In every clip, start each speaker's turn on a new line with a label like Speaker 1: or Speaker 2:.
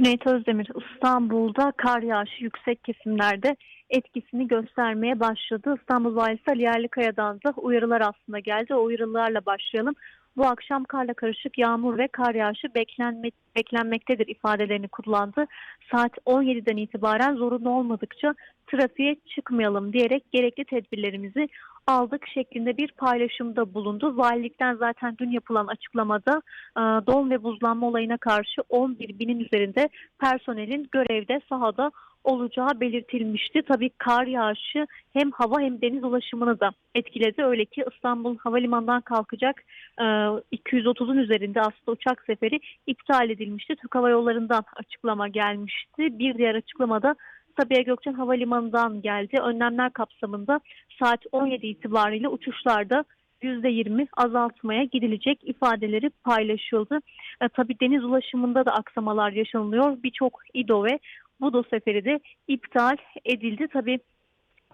Speaker 1: Cüneyt Özdemir İstanbul'da kar yağışı yüksek kesimlerde etkisini göstermeye başladı. İstanbul Valisi Ali Yerlikaya'dan da uyarılar aslında geldi. O uyarılarla başlayalım. Bu akşam karla karışık yağmur ve kar yağışı beklenme, beklenmektedir ifadelerini kullandı. Saat 17'den itibaren zorunlu olmadıkça trafiğe çıkmayalım diyerek gerekli tedbirlerimizi aldık şeklinde bir paylaşımda bulundu. Valilikten zaten dün yapılan açıklamada e, don ve buzlanma olayına karşı 11 binin üzerinde personelin görevde sahada olacağı belirtilmişti. Tabii kar yağışı hem hava hem deniz ulaşımını da etkiledi. Öyle ki İstanbul Havalimanı'ndan kalkacak e, 230'un üzerinde aslında uçak seferi iptal edilmişti. Türk Hava Yolları'ndan açıklama gelmişti. Bir diğer açıklamada Sabiha Gökçen Havalimanı'ndan geldi. Önlemler kapsamında saat 17 itibariyle uçuşlarda %20 azaltmaya gidilecek ifadeleri paylaşıldı. E, tabii deniz ulaşımında da aksamalar yaşanılıyor. Birçok İDO ve Budo seferi de iptal edildi. Tabii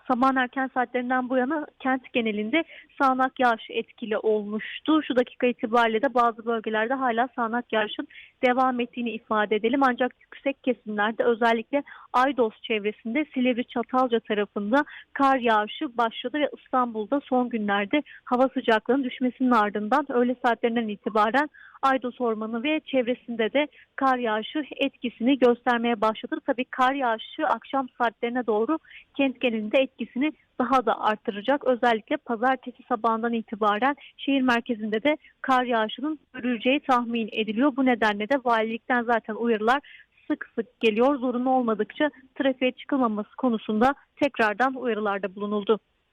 Speaker 1: sabahın erken saatlerinden bu yana kent genelinde sağanak yağış etkili olmuştu. Şu dakika itibariyle de bazı bölgelerde hala sağanak yağışın devam ettiğini ifade edelim. Ancak yüksek kesimlerde özellikle Aydos çevresinde Silivri Çatalca tarafında kar yağışı başladı ve İstanbul'da son günlerde hava sıcaklığının düşmesinin ardından öğle saatlerinden itibaren Aydos Ormanı ve çevresinde de kar yağışı etkisini göstermeye başladı. Tabii kar yağışı akşam saatlerine doğru kent genelinde etkisini daha da artıracak. Özellikle pazartesi sabahından itibaren şehir merkezinde de kar yağışının görüleceği tahmin ediliyor. Bu nedenle de valilikten zaten uyarılar sık sık geliyor. Zorunlu olmadıkça trafiğe çıkılmaması konusunda tekrardan uyarılarda bulunuldu.